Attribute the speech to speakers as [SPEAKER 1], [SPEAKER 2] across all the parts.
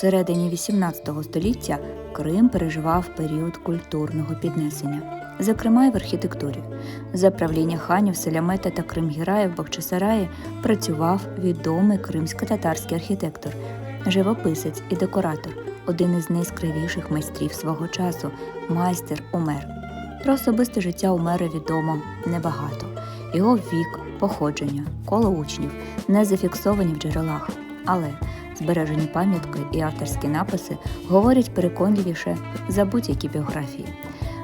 [SPEAKER 1] середині XVIII століття Крим переживав період культурного піднесення, зокрема й в архітектурі. За правління ханів Селямета та Кримгірая в Бахчисараї працював відомий кримсько-татарський архітектор, живописець і декоратор, один із найскравіших майстрів свого часу майстер Умер. Про особисте життя Умера відомо небагато. Його вік, походження, коло учнів не зафіксовані в джерелах, але збережені пам'ятки і авторські написи говорять переконливіше за будь-які біографії.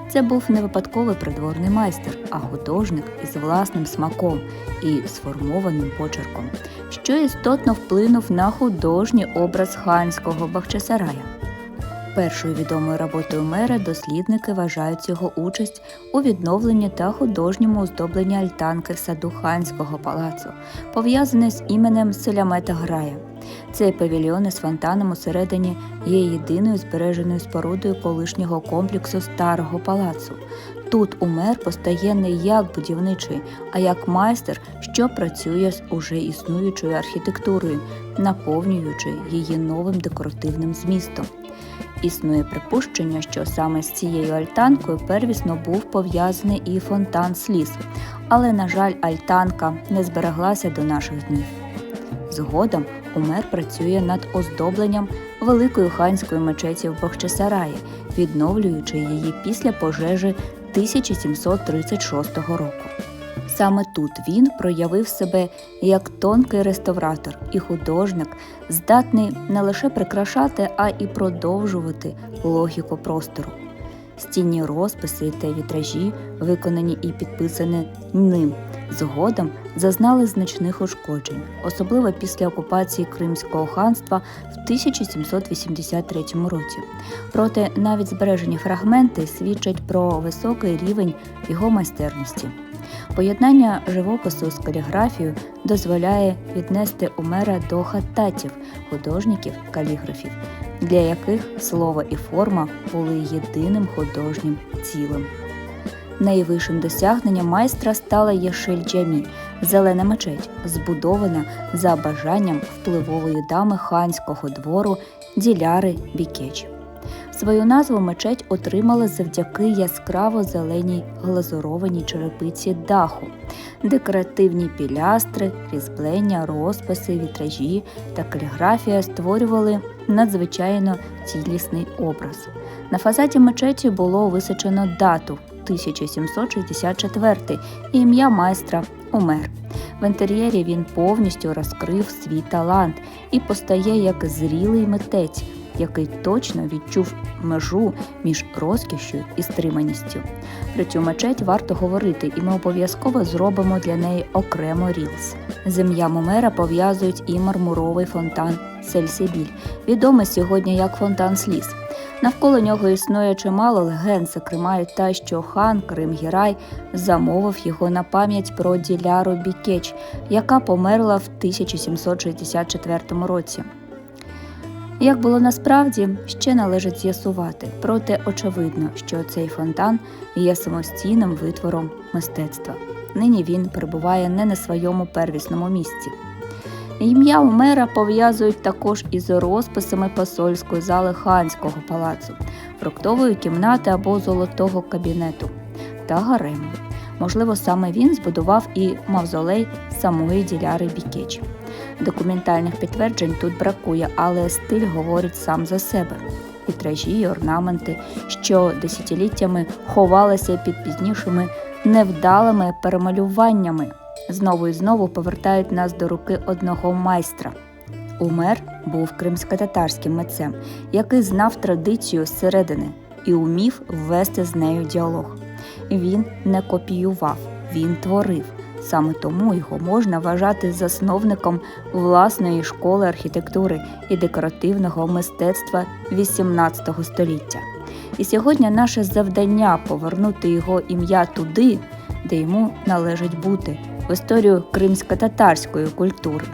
[SPEAKER 1] Це був не випадковий придворний майстер, а художник із власним смаком і сформованим почерком, що істотно вплинув на художній образ ханського Бахчисарая. Першою відомою роботою мера дослідники вважають його участь у відновленні та художньому оздобленні альтанки в саду ханського палацу, пов'язаної з іменем Селямета Грая. Цей павільйон із фонтаном усередині є єдиною збереженою спорудою колишнього комплексу старого палацу. Тут умер постає не як будівничий, а як майстер, що працює з уже існуючою архітектурою, наповнюючи її новим декоративним змістом. Існує припущення, що саме з цією альтанкою первісно був пов'язаний і фонтан сліз, але, на жаль, альтанка не збереглася до наших днів. Згодом Умер працює над оздобленням великої ханської мечеті в Бахчисараї, відновлюючи її після пожежі 1736 року. Саме тут він проявив себе як тонкий реставратор і художник, здатний не лише прикрашати, а і продовжувати логіку простору. Стінні розписи та вітражі, виконані і підписані ним, згодом зазнали значних ушкоджень, особливо після окупації Кримського ханства в 1783 році. Проте навіть збережені фрагменти свідчать про високий рівень його майстерності. Поєднання живопису з каліграфією дозволяє віднести Умера до хаттатів, художників каліграфів, для яких слово і форма були єдиним художнім цілим. Найвищим досягненням майстра стала Єшель-Джамі – зелена мечеть, збудована за бажанням впливової дами ханського двору Діляри Бікеч. Свою назву мечеть отримала завдяки яскраво зеленій глазурованій черепиці даху, декоративні пілястри, різьблення, розписи, вітражі та каліграфія створювали надзвичайно цілісний образ. На фасаді мечеті було височено дату 1764 і ім'я майстра Умер. В інтер'єрі він повністю розкрив свій талант і постає як зрілий митець, який точно відчув межу між розкішшю і стриманістю. Про цю мечеть варто говорити, і ми обов'язково зробимо для неї окремо рілс. З ім'ям Умера пов'язують і мармуровий фонтан Сельсибіль, відомий сьогодні як фонтан сліз. Навколо нього існує чимало легенд, зокрема і та, що хан Крим Гірай замовив його на пам'ять про Діляру Бікеч, яка померла в 1764 році. Як було насправді, ще належить з'ясувати, проте очевидно, що цей фонтан є самостійним витвором мистецтва. Нині він перебуває не на своєму первісному місці. Ім'я Умера пов'язують також із розписами посольської зали ханського палацу, фруктової кімнати або золотого кабінету та гарему. Можливо, саме він збудував і мавзолей самої діляри Бікеч. Документальних підтверджень тут бракує, але стиль говорить сам за себе. Вітражі орнаменти, що десятиліттями ховалися під пізнішими невдалими перемалюваннями, знову і знову повертають нас до руки одного майстра. Умер був кримсько-татарським митцем, який знав традицію зсередини і умів ввести з нею діалог. Він не копіював, він творив. Саме тому його можна вважати засновником власної школи архітектури і декоративного мистецтва XVIII століття. І сьогодні наше завдання повернути його ім'я туди, де йому належить бути, в історію кримсько-татарської культури.